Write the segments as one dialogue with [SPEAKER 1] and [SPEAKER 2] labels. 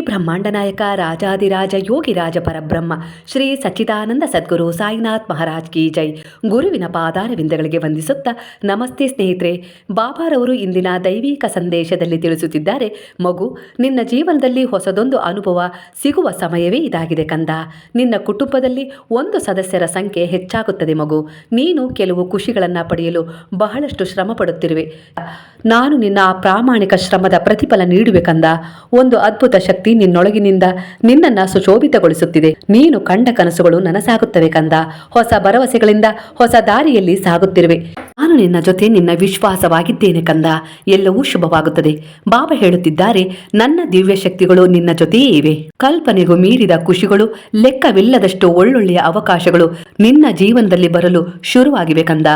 [SPEAKER 1] ಬ್ರಹ್ಮಾಂಡ ನಾಯಕ ರಾಜಾದಿರಾಜ ಯೋಗಿರಾಜ ಪರಬ್ರಹ್ಮ, ಶ್ರೀ ಸಚ್ಚಿದಾನಂದ ಸದ್ಗುರು ಸಾಯಿನಾಥ್ ಮಹಾರಾಜ್ ಕಿ ಜೈ. ಗುರುವಿನ ಪಾದಾರವಿಂದಗಳಿಗೆ ವಂದಿಸುತ್ತಾ ನಮಸ್ತೆ ಸ್ನೇಹಿತರೆ. ಬಾಬಾರವರು ಇಂದಿನ ದೈವಿಕ ಸಂದೇಶದಲ್ಲಿ ತಿಳಿಸುತ್ತಿದ್ದಾರೆ, ಮಗು, ನಿನ್ನ ಜೀವನದಲ್ಲಿ ಹೊಸದೊಂದು ಅನುಭವ ಸಿಗುವ ಸಮಯವೇ ಇದಾಗಿದೆ ಕಂದ. ನಿನ್ನ ಕುಟುಂಬದಲ್ಲಿ ಒಂದು ಸದಸ್ಯರ ಸಂಖ್ಯೆ ಹೆಚ್ಚಾಗುತ್ತದೆ ಮಗು. ನೀನು ಕೆಲವು ಖುಷಿಗಳನ್ನು ಪಡೆಯಲು ಬಹಳಷ್ಟು ಶ್ರಮ ಪಡುತ್ತಿರುವೆ ನಾನು ನಿನ್ನ ಪ್ರಾಮಾಣಿಕ ಶ್ರಮದ ಪ್ರತಿಫಲ ನೀಡುವೆ ಕಂದ. ಒಂದು ಅದ್ಭುತ ಶಕ್ತಿ ನಿನ್ನೊಳಗಿನಿಂದ ನಿನ್ನನ್ನ ಸುಶೋಭಿತಗೊಳಿಸುತ್ತಿದೆ. ನೀನು ಕಂಡ ಕನಸುಗಳು ನನಸಾಗುತ್ತವೆ ಕಂದ. ಹೊಸ ಭರವಸೆಗಳಿಂದ ಹೊಸ ದಾರಿಯಲ್ಲಿ ಸಾಗುತ್ತಿರುವೆ. ನಾನು ನಿನ್ನ ಜೊತೆ ನಿನ್ನ ವಿಶ್ವಾಸವಾಗಿದ್ದೇನೆ ಕಂದ. ಎಲ್ಲವೂ ಶುಭವಾಗುತ್ತದೆ. ಬಾಬಾ ಹೇಳುತ್ತಿದ್ದಾರೆ, ನನ್ನ ದಿವ್ಯ ಶಕ್ತಿಗಳು ನಿನ್ನ ಜೊತೆಯೇ ಇವೆ. ಕಲ್ಪನೆಗೂ ಮೀರಿದ ಖುಷಿಗಳು, ಲೆಕ್ಕವಿಲ್ಲದಷ್ಟು ಒಳ್ಳೊಳ್ಳೆಯ ಅವಕಾಶಗಳು ನಿನ್ನ ಜೀವನದಲ್ಲಿ ಬರಲು ಶುರುವಾಗಿವೆ ಕಂದ.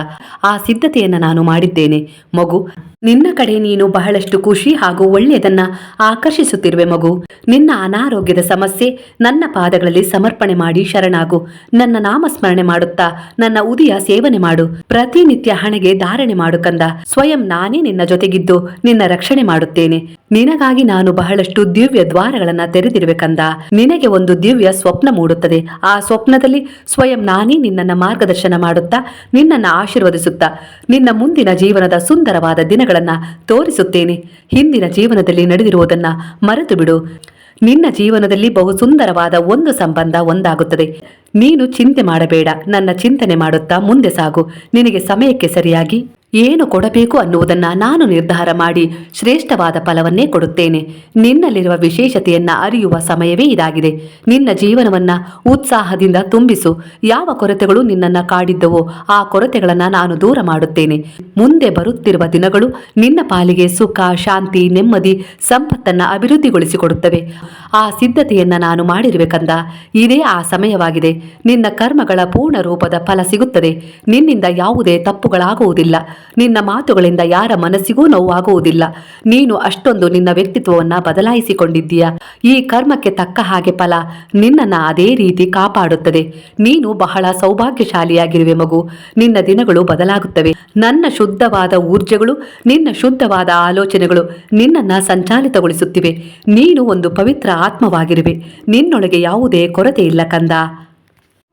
[SPEAKER 1] ಆ ಸಿದ್ಧತೆಯನ್ನು ನಾನು ಮಾಡಿದ್ದೇನೆ. ಮಗು, ನಿನ್ನ ಕಡೆ ನೀನು ಬಹಳಷ್ಟು ಖುಷಿ ಹಾಗೂ ಒಳ್ಳೆಯದನ್ನ ಆಕರ್ಷಿಸುತ್ತಿರುವೆ ಮಗು. ನಿನ್ನ ಅನಾರೋಗ್ಯದ ಸಮಸ್ಯೆ ನನ್ನ ಪಾದಗಳಲ್ಲಿ ಸಮರ್ಪಣೆ ಮಾಡಿ ಶರಣಾಗು. ನನ್ನ ನಾಮಸ್ಮರಣೆ ಮಾಡುತ್ತಾ ನನ್ನ ಉದಿಯ ಸೇವನೆ ಮಾಡು. ಪ್ರತಿನಿತ್ಯ ಹಣೆಗೆ ಧಾರಣೆ ಮಾಡು ಕಂದ. ಸ್ವಯಂ ನಾನೇ ನಿನ್ನ ಜೊತೆಗಿದ್ದು ನಿನ್ನ ರಕ್ಷಣೆ ಮಾಡುತ್ತೇನೆ. ನಿನಗಾಗಿ ನಾನು ಬಹಳಷ್ಟು ದಿವ್ಯ ದ್ವಾರಗಳನ್ನ ತೆರೆದಿರುವೆ ಕಂದ. ನಿನಗೆ ಒಂದು ದಿವ್ಯ ಸ್ವಪ್ನ ಮೂಡುತ್ತದೆ. ಆ ಸ್ವಪ್ನದಲ್ಲಿ ಸ್ವಯಂ ನಾನೇ ನಿನ್ನನ್ನ ಮಾರ್ಗದರ್ಶನ ಮಾಡುತ್ತಾ ನಿನ್ನನ್ನ ಆಶೀರ್ವದಿಸುತ್ತಾ ನಿನ್ನ ಮುಂದಿನ ಜೀವನದ ಸುಂದರವಾದ ದಿನಗಳನ್ನ ತೋರಿಸುತ್ತೇನೆ. ಹಿಂದಿನ ಜೀವನದಲ್ಲಿ ನಡೆದಿರುವುದನ್ನ ಮರೆತು ಬಿಡು ನಿನ್ನ ಜೀವನದಲ್ಲಿ ಬಹು ಸುಂದರವಾದ ಒಂದು ಸಂಬಂಧ ಒಂದಾಗುತ್ತದೆ. ನೀನು ಚಿಂತೆ ಮಾಡಬೇಡ, ನನ್ನ ಚಿಂತನೆ ಮಾಡುತ್ತಾ ಮುಂದೆ ಸಾಗು. ನಿನಗೆ ಸಮಯಕ್ಕೆ ಸರಿಯಾಗಿ ಏನು ಕೊಡಬೇಕು ಅನ್ನುವುದನ್ನ ನಾನು ನಿರ್ಧಾರ ಮಾಡಿ ಶ್ರೇಷ್ಠವಾದ ಫಲವನ್ನೇ ಕೊಡುತ್ತೇನೆ. ನಿನ್ನಲ್ಲಿರುವ ವಿಶೇಷತೆಯನ್ನ ಅರಿಯುವ ಸಮಯವೇ ಇದಾಗಿದೆ. ನಿನ್ನ ಜೀವನವನ್ನ ಉತ್ಸಾಹದಿಂದ ತುಂಬಿಸು. ಯಾವ ಕೊರತೆಗಳು ನಿನ್ನನ್ನ ಕಾಡಿದ್ದವೋ ಆ ಕೊರತೆಗಳನ್ನ ನಾನು ದೂರ ಮಾಡುತ್ತೇನೆ. ಮುಂದೆ ಬರುತ್ತಿರುವ ದಿನಗಳು ನಿನ್ನ ಪಾಲಿಗೆ ಸುಖ, ಶಾಂತಿ, ನೆಮ್ಮದಿ, ಸಂಪತ್ತನ್ನು ಅಭಿವೃದ್ಧಿಗೊಳಿಸಿಕೊಡುತ್ತವೆ. ಆ ಸಿದ್ಧತೆಯನ್ನ ನಾನು ಮಾಡಿರಬೇಕಂದ. ಇದೇ ಆ ಸಮಯವಾಗಿದೆ. ನಿನ್ನ ಕರ್ಮಗಳ ಪೂರ್ಣ ರೂಪದ ಫಲ ಸಿಗುತ್ತದೆ. ನಿನ್ನಿಂದ ಯಾವುದೇ ತಪ್ಪುಗಳಾಗುವುದಿಲ್ಲ. ನಿನ್ನ ಮಾತುಗಳಿಂದ ಯಾರ ಮನಸ್ಸಿಗೂ ನೋವಾಗುವುದಿಲ್ಲ. ನೀನು ಅಷ್ಟೊಂದು ನಿನ್ನ ವ್ಯಕ್ತಿತ್ವವನ್ನು ಬದಲಾಯಿಸಿಕೊಂಡಿದ್ದೀಯ. ಈ ಕರ್ಮಕ್ಕೆ ತಕ್ಕ ಹಾಗೆ ಫಲ ನಿನ್ನನ್ನ ಅದೇ ರೀತಿ ಕಾಪಾಡುತ್ತದೆ. ನೀನು ಬಹಳ ಸೌಭಾಗ್ಯಶಾಲಿಯಾಗಿರುವೆ ಮಗು. ನಿನ್ನ ದಿನಗಳು ಬದಲಾಗುತ್ತವೆ. ನನ್ನ ಶುದ್ಧವಾದ ಊರ್ಜೆಗಳು, ನಿನ್ನ ಶುದ್ಧವಾದ ಆಲೋಚನೆಗಳು ನಿನ್ನನ್ನ ಸಂಚಾಲಿತಗೊಳಿಸುತ್ತಿವೆ. ನೀನು ಒಂದು ಪವಿತ್ರ ಆತ್ಮವಾಗಿರುವೆ. ನಿನ್ನೊಳಗೆ ಯಾವುದೇ ಕೊರತೆ ಇಲ್ಲ ಕಂದ.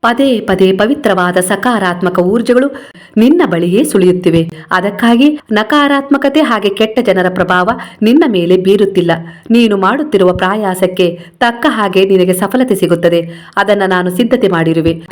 [SPEAKER 1] ಪದೇ ಪದೇ ಪವಿತ್ರವಾದ ಸಕಾರಾತ್ಮಕ ಊರ್ಜೆಗಳು ನಿನ್ನ ಬಳಿಯೇ ಸುಳಿಯುತ್ತಿವೆ. ಅದಕ್ಕಾಗಿ ನಕಾರಾತ್ಮಕತೆ ಹಾಗೆ ಕೆಟ್ಟ ಜನರ ಪ್ರಭಾವ ನಿನ್ನ ಮೇಲೆ ಬೀರುತ್ತಿಲ್ಲ. ನೀನು ಮಾಡುತ್ತಿರುವ ಪ್ರಯಾಸಕ್ಕೆ ತಕ್ಕ ಹಾಗೆ ನಿನಗೆ ಸಫಲತೆ ಸಿಗುತ್ತದೆ. ಅದನ್ನು ನಾನು ಸಿದ್ಧತೆ ಮಾಡಿರುವೆ.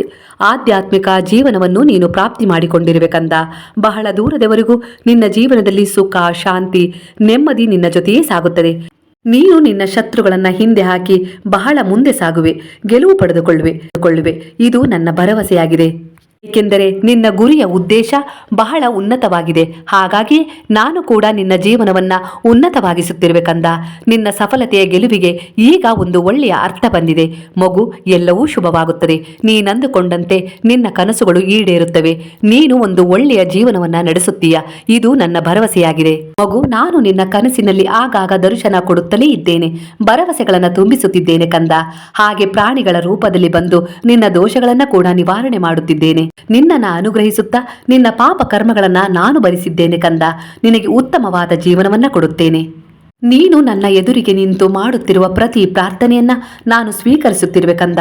[SPEAKER 1] ಆಧ್ಯಾತ್ಮಿಕ ಜೀವನವನ್ನು ನೀನು ಪ್ರಾಪ್ತಿ ಮಾಡಿಕೊಂಡಿರುವೆ ಕಂದ. ಬಹಳ ದೂರದವರೆಗೂ ನಿನ್ನ ಜೀವನದಲ್ಲಿ ಸುಖ, ಶಾಂತಿ, ನೆಮ್ಮದಿ ನಿನ್ನ ಜೊತೆಯೇ ಸಾಗುತ್ತದೆ. ನೀನು ನಿನ್ನ ಶತ್ರುಗಳನ್ನ ಹಿಂದೆ ಹಾಕಿ ಬಹಳ ಮುಂದೆ ಸಾಗುವೆ ಗೆಲುವು ಪಡೆದುಕೊಳ್ಳುವೆ ಕೊಳ್ಳುವೆ. ಇದು ನನ್ನ ಭರವಸೆಯಾಗಿದೆ. ಏಕೆಂದರೆ ನಿನ್ನ ಗುರಿಯ ಉದ್ದೇಶ ಬಹಳ ಉನ್ನತವಾಗಿದೆ. ಹಾಗಾಗಿ ನಾನು ಕೂಡ ನಿನ್ನ ಜೀವನವನ್ನ ಉನ್ನತವಾಗಿಸುತ್ತಿರುವೆ ಕಂದ ನಿನ್ನ ಸಫಲತೆಯ ಗೆಲುವಿಗೆ ಈಗ ಒಂದು ಒಳ್ಳೆಯ ಅರ್ಥ ಬಂದಿದೆ. ಮಗು, ಎಲ್ಲವೂ ಶುಭವಾಗುತ್ತದೆ. ನೀನಂದುಕೊಂಡಂತೆ ನಿನ್ನ ಕನಸುಗಳು ಈಡೇರುತ್ತವೆ. ನೀನು ಒಂದು ಒಳ್ಳೆಯ ಜೀವನವನ್ನ ನಡೆಸುತ್ತೀಯ. ಇದು ನನ್ನ ಭರವಸೆಯಾಗಿದೆ. ಮಗು, ನಾನು ನಿನ್ನ ಕನಸಿನಲ್ಲಿ ಆಗಾಗ ದರ್ಶನ ಕೊಡುತ್ತಲೇ ಇದ್ದೇನೆ. ಭರವಸೆಗಳನ್ನು ತುಂಬಿಸುತ್ತಿದ್ದೇನೆ ಕಂದ. ಹಾಗೆ ಪ್ರಾಣಿಗಳ ರೂಪದಲ್ಲಿ ಬಂದು ನಿನ್ನ ದೋಷಗಳನ್ನು ಕೂಡ ನಿವಾರಣೆ ಮಾಡುತ್ತಿದ್ದೇನೆ. ನಿನ್ನನ್ನು ಅನುಗ್ರಹಿಸುತ್ತಾ ನಿನ್ನ ಪಾಪ ಕರ್ಮಗಳನ್ನ ನಾನು ಭರಿಸಿದ್ದೇನೆ ಕಂದ. ನಿನಗೆ ಉತ್ತಮವಾದ ಜೀವನವನ್ನ ಕೊಡುತ್ತೇನೆ. ನೀನು ನನ್ನ ಎದುರಿಗೆ ನಿಂತು ಮಾಡುತ್ತಿರುವ ಪ್ರತಿ ಪ್ರಾರ್ಥನೆಯನ್ನ ನಾನು ಸ್ವೀಕರಿಸುತ್ತಿರುವೆ ಕಂದ.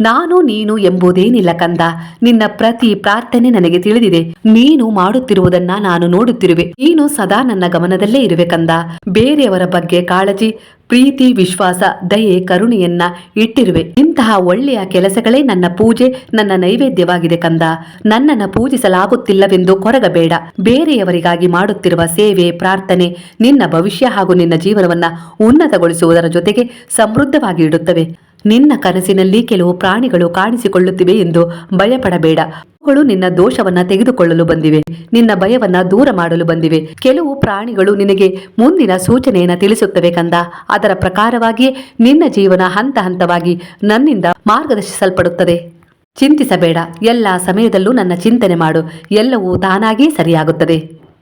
[SPEAKER 1] ನಾನು ನೀನು ಎಂಬುದೇನಿಲ್ಲ ಕಂದ. ನಿನ್ನ ಪ್ರತಿ ಪ್ರಾರ್ಥನೆ ನನಗೆ ತಿಳಿದಿದೆ. ನೀನು ಮಾಡುತ್ತಿರುವುದನ್ನ ನಾನು ನೋಡುತ್ತಿರುವೆ. ನೀನು ಸದಾ ನನ್ನ ಗಮನದಲ್ಲೇ ಇರುವೆ ಕಂದ. ಬೇರೆಯವರ ಬಗ್ಗೆ ಕಾಳಜಿ ಪ್ರೀತಿ, ವಿಶ್ವಾಸ, ದಯೆ, ಕರುಣೆಯನ್ನ ಇಟ್ಟಿರುವೆ. ಇಂತಹ ಒಳ್ಳೆಯ ಕೆಲಸಗಳೇ ನನ್ನ ಪೂಜೆ, ನನ್ನ ನೈವೇದ್ಯವಾಗಿದೆ ಕಂದ. ನನ್ನನ್ನು ಪೂಜಿಸಲಾಗುತ್ತಿಲ್ಲವೆಂದು ಕೊರಗಬೇಡ. ಬೇರೆಯವರಿಗಾಗಿ ಮಾಡುತ್ತಿರುವ ಸೇವೆ, ಪ್ರಾರ್ಥನೆ ನಿನ್ನ ಭವಿಷ್ಯ ಹಾಗೂ ನಿನ್ನ ಜೀವನವನ್ನ ಉನ್ನತಗೊಳಿಸುವುದರ ಜೊತೆಗೆ ಸಮೃದ್ಧವಾಗಿ ಇಡುತ್ತವೆ. ನಿನ್ನ ಕನಸಿನಲ್ಲಿ ಕೆಲವು ಪ್ರಾಣಿಗಳು ಕಾಣಿಸಿಕೊಳ್ಳುತ್ತಿವೆ ಎಂದು ಭಯಪಡಬೇಡ. ಅವುಗಳು ನಿನ್ನ ದೋಷವನ್ನ ತೆಗೆದುಕೊಳ್ಳಲು ಬಂದಿವೆ. ನಿನ್ನ ಭಯವನ್ನ ದೂರ ಮಾಡಲು ಬಂದಿವೆ. ಕೆಲವು ಪ್ರಾಣಿಗಳು ನಿನಗೆ ಮುಂದಿನ ಸೂಚನೆಯನ್ನು ತಿಳಿಸುತ್ತವೆ ಕಂದ. ಅದರ ಪ್ರಕಾರವಾಗಿಯೇ ನಿನ್ನ ಜೀವನ ಹಂತ ಹಂತವಾಗಿ ನನ್ನಿಂದ ಮಾರ್ಗದರ್ಶಿಸಲ್ಪಡುತ್ತದೆ. ಚಿಂತಿಸಬೇಡ. ಎಲ್ಲ ಸಮಯದಲ್ಲೂ ನನ್ನ ಚಿಂತನೆ ಮಾಡು. ಎಲ್ಲವೂ ತಾನಾಗೇ ಸರಿಯಾಗುತ್ತದೆ.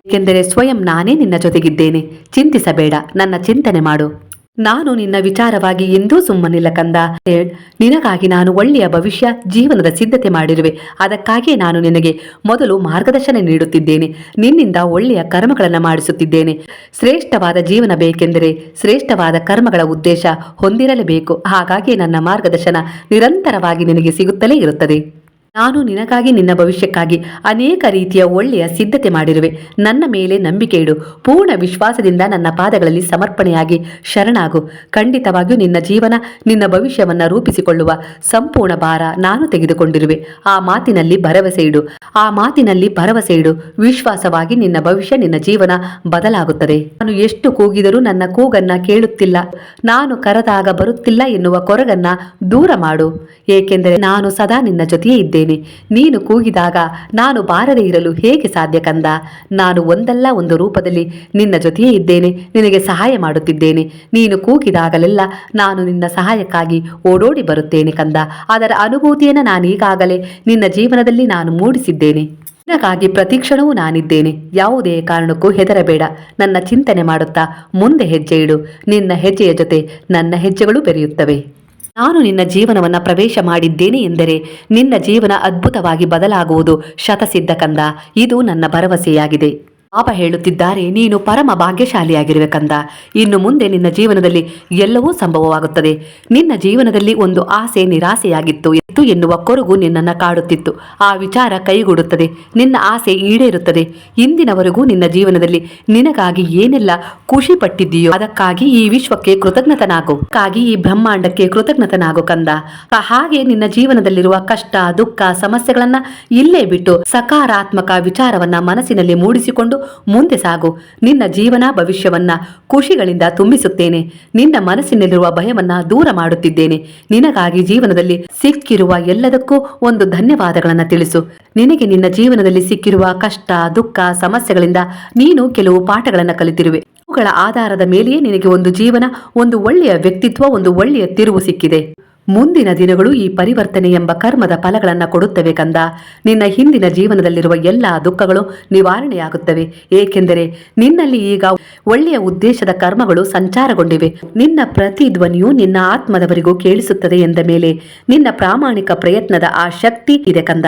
[SPEAKER 1] ಏಕೆಂದರೆ ಸ್ವಯಂ ನಾನೇ ನಿನ್ನ ಜೊತೆಗಿದ್ದೇನೆ. ಚಿಂತಿಸಬೇಡ. ನನ್ನ ಚಿಂತನೆ ಮಾಡು. ನಾನು ನಿನ್ನ ವಿಚಾರವಾಗಿ ಎಂದೂ ಸುಮ್ಮನಿಲ್ಲ ಕಂದ. ನಿನಗಾಗಿ ನಾನು ಒಳ್ಳೆಯ ಭವಿಷ್ಯ ಜೀವನದ ಸಿದ್ಧತೆ ಮಾಡಿರುವೆ. ಅದಕ್ಕಾಗಿ ನಾನು ನಿನಗೆ ಮೊದಲು ಮಾರ್ಗದರ್ಶನ ನೀಡುತ್ತಿದ್ದೇನೆ. ನಿನ್ನಿಂದ ಒಳ್ಳೆಯ ಕರ್ಮಗಳನ್ನು ಮಾಡಿಸುತ್ತಿದ್ದೇನೆ. ಶ್ರೇಷ್ಠವಾದ ಜೀವನ ಬೇಕೆಂದರೆ ಶ್ರೇಷ್ಠವಾದ ಕರ್ಮಗಳ ಉದ್ದೇಶ ಹೊಂದಿರಲೇಬೇಕು. ಹಾಗಾಗಿ ನನ್ನ ಮಾರ್ಗದರ್ಶನ ನಿರಂತರವಾಗಿ ನಿನಗೆ ಸಿಗುತ್ತಲೇ ಇರುತ್ತದೆ. ನಾನು ನಿನಗಾಗಿ ನಿನ್ನ ಭವಿಷ್ಯಕ್ಕಾಗಿ ಅನೇಕ ರೀತಿಯ ಒಳ್ಳೆಯ ಸಿದ್ಧತೆ ಮಾಡಿರುವೆ. ನನ್ನ ಮೇಲೆ ನಂಬಿಕೆ ಇಡು. ಪೂರ್ಣ ವಿಶ್ವಾಸದಿಂದ ನನ್ನ ಪಾದಗಳಲ್ಲಿ ಸಮರ್ಪಣೆಯಾಗಿ ಶರಣಾಗು. ಖಂಡಿತವಾಗಿಯೂ ನಿನ್ನ ಜೀವನ, ನಿನ್ನ ಭವಿಷ್ಯವನ್ನು ರೂಪಿಸಿಕೊಳ್ಳುವ ಸಂಪೂರ್ಣ ಭಾರ ನಾನು ತೆಗೆದುಕೊಂಡಿರುವೆ. ಆ ಮಾತಿನಲ್ಲಿ ಭರವಸೆ ಇಡು. ಆ ಮಾತಿನಲ್ಲಿ ಭರವಸೆ ಇಡು. ವಿಶ್ವಾಸವಾಗಿ ನಿನ್ನ ಭವಿಷ್ಯ, ನಿನ್ನ ಜೀವನ ಬದಲಾಗುತ್ತದೆ. ನಾನು ಎಷ್ಟು ಕೂಗಿದರೂ ನನ್ನ ಕೂಗನ್ನ ಕೇಳುತ್ತಿಲ್ಲ. ನಾನು ಕರೆದಾಗ ಬರುತ್ತಿಲ್ಲ ಎನ್ನುವ ಕೊರಗನ್ನ ದೂರ ಮಾಡು. ಏಕೆಂದರೆ ನಾನು ಸದಾ ನಿನ್ನ ಜೊತೆಯೇ ಇದ್ದೇನೆ ನೀನು ಕೂಗಿದಾಗ ನಾನು ಬಾರದೆ ಇರಲು ಹೇಗೆ ಸಾಧ್ಯ ಕಂದ? ನಾನು ಒಂದಲ್ಲ ಒಂದು ರೂಪದಲ್ಲಿ ನಿನ್ನ ಜೊತೆಯೇ ಇದ್ದೇನೆ, ನಿನಗೆ ಸಹಾಯ ಮಾಡುತ್ತಿದ್ದೇನೆ. ನೀನು ಕೂಗಿದಾಗಲೆಲ್ಲ ನಾನು ನಿನ್ನ ಸಹಾಯಕ್ಕಾಗಿ ಓಡೋಡಿ ಬರುತ್ತೇನೆ ಕಂದ. ಅದರ ಅನುಭೂತಿಯನ್ನು ನಾನು ಈಗಾಗಲೇ ನಿನ್ನ ಜೀವನದಲ್ಲಿ ನಾನು ಮೂಡಿಸಿದ್ದೇನೆ. ನಿನಗಾಗಿ ಪ್ರತಿಕ್ಷಣವೂ ನಾನಿದ್ದೇನೆ. ಯಾವುದೇ ಕಾರಣಕ್ಕೂ ಹೆದರಬೇಡ. ನನ್ನ ಚಿಂತನೆ ಮಾಡುತ್ತಾ ಮುಂದೆ ಹೆಜ್ಜೆ ಇಡು. ನಿನ್ನ ಹೆಜ್ಜೆಯ ಜೊತೆ ನನ್ನ ಹೆಜ್ಜೆಗಳು ಬೆರೆಯುತ್ತವೆ. ನಾನು ನಿನ್ನ ಜೀವನವನ್ನು ಪ್ರವೇಶ ಮಾಡಿದ್ದೇನೆ ಎಂದರೆ ನಿನ್ನ ಜೀವನ ಅದ್ಭುತವಾಗಿ ಬದಲಾಗುವುದು ಶತಸಿದ್ಧ ಕಂದ ಇದು ನನ್ನ ಭರವಸೆಯಾಗಿದೆ. ಪಾಪ ಹೇಳುತ್ತಿದ್ದಾರೆ, ನೀನು ಪರಮ ಭಾಗ್ಯಶಾಲಿಯಾಗಿರುವೆ ಕಂದ ಇನ್ನು ಮುಂದೆ ನಿನ್ನ ಜೀವನದಲ್ಲಿ ಎಲ್ಲವೂ ಸಂಭವವಾಗುತ್ತದೆ. ನಿನ್ನ ಜೀವನದಲ್ಲಿ ಒಂದು ಆಸೆ ನಿರಾಸೆಯಾಗಿತ್ತು. ಎತ್ತು ಎನ್ನುವ ಕೊರಗು ನಿನ್ನನ್ನು ಕಾಡುತ್ತಿತ್ತು. ಆ ವಿಚಾರ ಕೈಗೂಡುತ್ತದೆ. ನಿನ್ನ ಆಸೆ ಈಡೇರುತ್ತದೆ. ಇಂದಿನವರೆಗೂ ನಿನ್ನ ಜೀವನದಲ್ಲಿ ನಿನಗಾಗಿ ಏನೆಲ್ಲ ಖುಷಿ ಪಟ್ಟಿದ್ದೀಯೋ ಅದಕ್ಕಾಗಿ ಈ ವಿಶ್ವಕ್ಕೆ ಕೃತಜ್ಞತನಾಗು. ಕಾಗಿ ಈ ಬ್ರಹ್ಮಾಂಡಕ್ಕೆ ಕೃತಜ್ಞತನಾಗು ಕಂದ. ಹಾಗೆ ನಿನ್ನ ಜೀವನದಲ್ಲಿರುವ ಕಷ್ಟ, ದುಃಖ, ಸಮಸ್ಯೆಗಳನ್ನ ಇಲ್ಲೇ ಬಿಟ್ಟು ಸಕಾರಾತ್ಮಕ ವಿಚಾರವನ್ನ ಮನಸ್ಸಿನಲ್ಲಿ ಮೂಡಿಸಿಕೊಂಡು ಮುಂದೆ ಸಾಗು. ನಿನ್ನ ಜೀವನ ಭವಿಷ್ಯವನ್ನ ಖುಷಿಗಳಿಂದ ತುಂಬಿಸುತ್ತೇನೆ. ನಿನ್ನ ಮನಸ್ಸಿನಲ್ಲಿರುವ ಭಯವನ್ನ ದೂರ ಮಾಡುತ್ತಿದ್ದೇನೆ. ನಿನಗಾಗಿ ಜೀವನದಲ್ಲಿ ಸಿಕ್ಕಿರುವ ಎಲ್ಲದಕ್ಕೂ ಒಂದು ಧನ್ಯವಾದಗಳನ್ನು ತಿಳಿಸು. ನಿನಗೆ ನಿನ್ನ ಜೀವನದಲ್ಲಿ ಸಿಕ್ಕಿರುವ ಕಷ್ಟ, ದುಃಖ, ಸಮಸ್ಯೆಗಳಿಂದ ನೀನು ಕೆಲವು ಪಾಠಗಳನ್ನು ಕಲಿತಿರುವೆ. ಅವುಗಳ ಆಧಾರದ ಮೇಲೆಯೇ ನಿನಗೆ ಒಂದು ಜೀವನ, ಒಂದು ಒಳ್ಳೆಯ ವ್ಯಕ್ತಿತ್ವ, ಒಂದು ಒಳ್ಳೆಯ ತಿರುವು ಸಿಕ್ಕಿದೆ. ಮುಂದಿನ ದಿನಗಳು ಈ ಪರಿವರ್ತನೆ ಎಂಬ ಕರ್ಮದ ಫಲಗಳನ್ನು ಕೊಡುತ್ತವೆ ಕಂದ. ನಿನ್ನ ಹಿಂದಿನ ಜೀವನದಲ್ಲಿರುವ ಎಲ್ಲ ದುಃಖಗಳು ನಿವಾರಣೆಯಾಗುತ್ತವೆ. ಏಕೆಂದರೆ ನಿನ್ನಲ್ಲಿ ಈಗ ಒಳ್ಳೆಯ ಉದ್ದೇಶದ ಕರ್ಮಗಳು ಸಂಚಾರಗೊಂಡಿವೆ. ನಿನ್ನ ಪ್ರತಿ ಧ್ವನಿಯು ನಿನ್ನ ಆತ್ಮದವರಿಗೂ ಕೇಳಿಸುತ್ತದೆ ಎಂದ ಮೇಲೆ ನಿನ್ನ ಪ್ರಾಮಾಣಿಕ ಪ್ರಯತ್ನದ ಆ ಶಕ್ತಿ ಇದೆ ಕಂದ.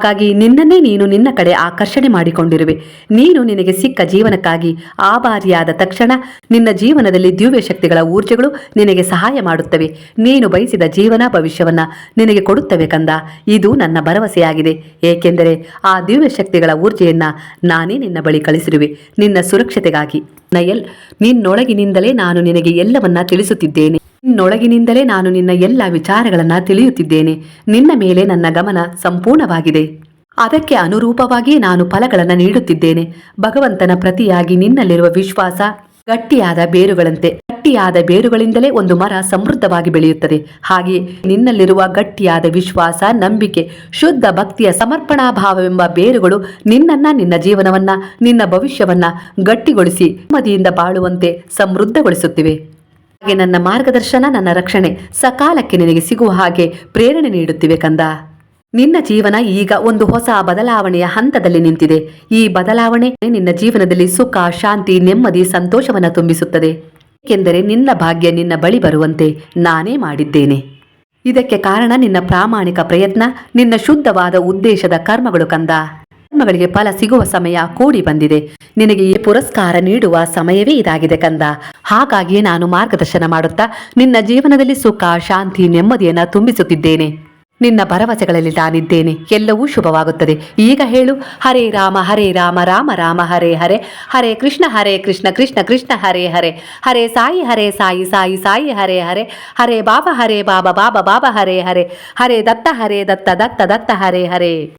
[SPEAKER 1] ಹಾಗಾಗಿ ನಿನ್ನನ್ನೇ ನೀನು ನಿನ್ನ ಕಡೆ ಆಕರ್ಷಣೆ ಮಾಡಿಕೊಂಡಿರುವೆ. ನೀನು ನಿನಗೆ ಸಿಕ್ಕ ಜೀವನಕ್ಕಾಗಿ ಆಭಾರಿಯಾದ ತಕ್ಷಣ ನಿನ್ನ ಜೀವನದಲ್ಲಿ ದಿವ್ಯ ಶಕ್ತಿಗಳ ಊರ್ಜೆಗಳು ನಿನಗೆ ಸಹಾಯ ಮಾಡುತ್ತವೆ. ನೀನು ಬಯಸಿದ ಜೀವನ ಭವಿಷ್ಯವನ್ನ ನಿನಗೆ ಕೊಡುತ್ತವೆ ಕಂದ. ಇದು ನನ್ನ ಭರವಸೆಯಾಗಿದೆ. ಏಕೆಂದರೆ ಆ ದಿವ್ಯ ಶಕ್ತಿಗಳ ಊರ್ಜೆಯನ್ನ ನಾನೇ ನಿನ್ನ ಬಳಿ ಕಳಿಸಿರುವೆ. ನಿನ್ನ ಸುರಕ್ಷತೆಗಾಗಿ ನಯಲ್, ನಿನ್ನೊಳಗಿನಿಂದಲೇ ನಾನು ನಿನಗೆ ಎಲ್ಲವನ್ನ ತಿಳಿಸುತ್ತಿದ್ದೇನೆ. ನಿನ್ನೊಳಗಿನಿಂದಲೇ ನಾನು ನಿನ್ನ ಎಲ್ಲ ವಿಚಾರಗಳನ್ನ ತಿಳಿಯುತ್ತಿದ್ದೇನೆ. ನಿನ್ನ ಮೇಲೆ ನನ್ನ ಗಮನ ಸಂಪೂರ್ಣವಾಗಿದೆ. ಅದಕ್ಕೆ ಅನುರೂಪವಾಗಿ ನಾನು ಫಲಗಳನ್ನು ನೀಡುತ್ತಿದ್ದೇನೆ. ಭಗವಂತನ ಪ್ರತಿಯಾಗಿ ನಿನ್ನಲ್ಲಿರುವ ವಿಶ್ವಾಸ ಗಟ್ಟಿಯಾದ ಬೇರುಗಳಂತೆ. ಗಟ್ಟಿಯಾದ ಬೇರುಗಳಿಂದಲೇ ಒಂದು ಮರ ಸಮೃದ್ಧವಾಗಿ ಬೆಳೆಯುತ್ತದೆ. ಹಾಗೆ ನಿನ್ನಲ್ಲಿರುವ ಗಟ್ಟಿಯಾದ ವಿಶ್ವಾಸ, ನಂಬಿಕೆ, ಶುದ್ಧ ಭಕ್ತಿಯ ಸಮರ್ಪಣಾ ಭಾವವೆಂಬ ಬೇರುಗಳು ನಿನ್ನನ್ನ, ನಿನ್ನ ಜೀವನವನ್ನ, ನಿನ್ನ ಭವಿಷ್ಯವನ್ನ ಗಟ್ಟಿಗೊಳಿಸಿ ಮದಿಯಿಂದ ಬಾಳುವಂತೆ ಸಮೃದ್ಧಗೊಳಿಸುತ್ತಿವೆ. ಹಾಗೆ ನನ್ನ ಮಾರ್ಗದರ್ಶನ, ನನ್ನ ರಕ್ಷಣೆ ಸಕಾಲಕ್ಕೆ ನಿನಗೆ ಸಿಗುವ ಹಾಗೆ ಪ್ರೇರಣೆ ನೀಡುತ್ತಿವೆ ಕಂದ. ನಿನ್ನ ಜೀವನ ಈಗ ಒಂದು ಹೊಸ ಬದಲಾವಣೆಯ ಹಂತದಲ್ಲಿ ನಿಂತಿದೆ. ಈ ಬದಲಾವಣೆ ನಿನ್ನ ಜೀವನದಲ್ಲಿ ಸುಖ, ಶಾಂತಿ, ನೆಮ್ಮದಿ, ಸಂತೋಷವನ್ನು ತುಂಬಿಸುತ್ತದೆ. ಏಕೆಂದರೆ ನಿನ್ನ ಭಾಗ್ಯ ನಿನ್ನ ಬಳಿ ಬರುವಂತೆ ನಾನೇ ಮಾಡಿದ್ದೇನೆ. ಇದಕ್ಕೆ ಕಾರಣ ನಿನ್ನ ಪ್ರಾಮಾಣಿಕ ಪ್ರಯತ್ನ, ನಿನ್ನ ಶುದ್ಧವಾದ ಉದ್ದೇಶದ ಕರ್ಮಗಳು ಕಂದ. ಕರ್ಮಗಳಿಗೆ ಫಲ ಸಿಗುವ ಸಮಯ ಕೂಡಿ ಬಂದಿದೆ. ನಿನಗೆ ಈ ಪುರಸ್ಕಾರ ನೀಡುವ ಸಮಯವೇ ಇದಾಗಿದೆ ಕಂದ. ಹಾಗಾಗಿಯೇ ನಾನು ಮಾರ್ಗದರ್ಶನ ಮಾಡುತ್ತಾ ನಿನ್ನ ಜೀವನದಲ್ಲಿ ಸುಖ, ಶಾಂತಿ, ನೆಮ್ಮದಿಯನ್ನ ತುಂಬಿಸುತ್ತಿದ್ದೇನೆ. ನಿನ್ನ ಭರವಸೆಗಳಲ್ಲಿ ನಾನಿದ್ದೇನೆ ಎಲ್ಲವೂ ಶುಭವಾಗುತ್ತದೆ. ಈಗ ಹೇಳು, ಹರೇ ರಾಮ ಹರೇ ರಾಮ ರಾಮ ರಾಮ, ಹರೇ ಹರೇ ಹರೇ ಕೃಷ್ಣ ಹರೇ ಕೃಷ್ಣ ಕೃಷ್ಣ ಕೃಷ್ಣ, ಹರೇ ಹರೇ ಹರೇ ಸಾಯಿ ಹರೇ ಸಾಯಿ ಸಾಯಿ ಸಾಯಿ, ಹರೇ ಹರೇ ಹರೇ ಬಾಬಾ ಹರೇ ಬಾಬಾ ಬಾಬಾ ಬಾಬಾ, ಹರೇ ಹರೇ ಹರೇ ದತ್ತ ಹರೇ ದತ್ತ ದತ್ತ ದತ್ತ, ಹರೇ ಹರೇ.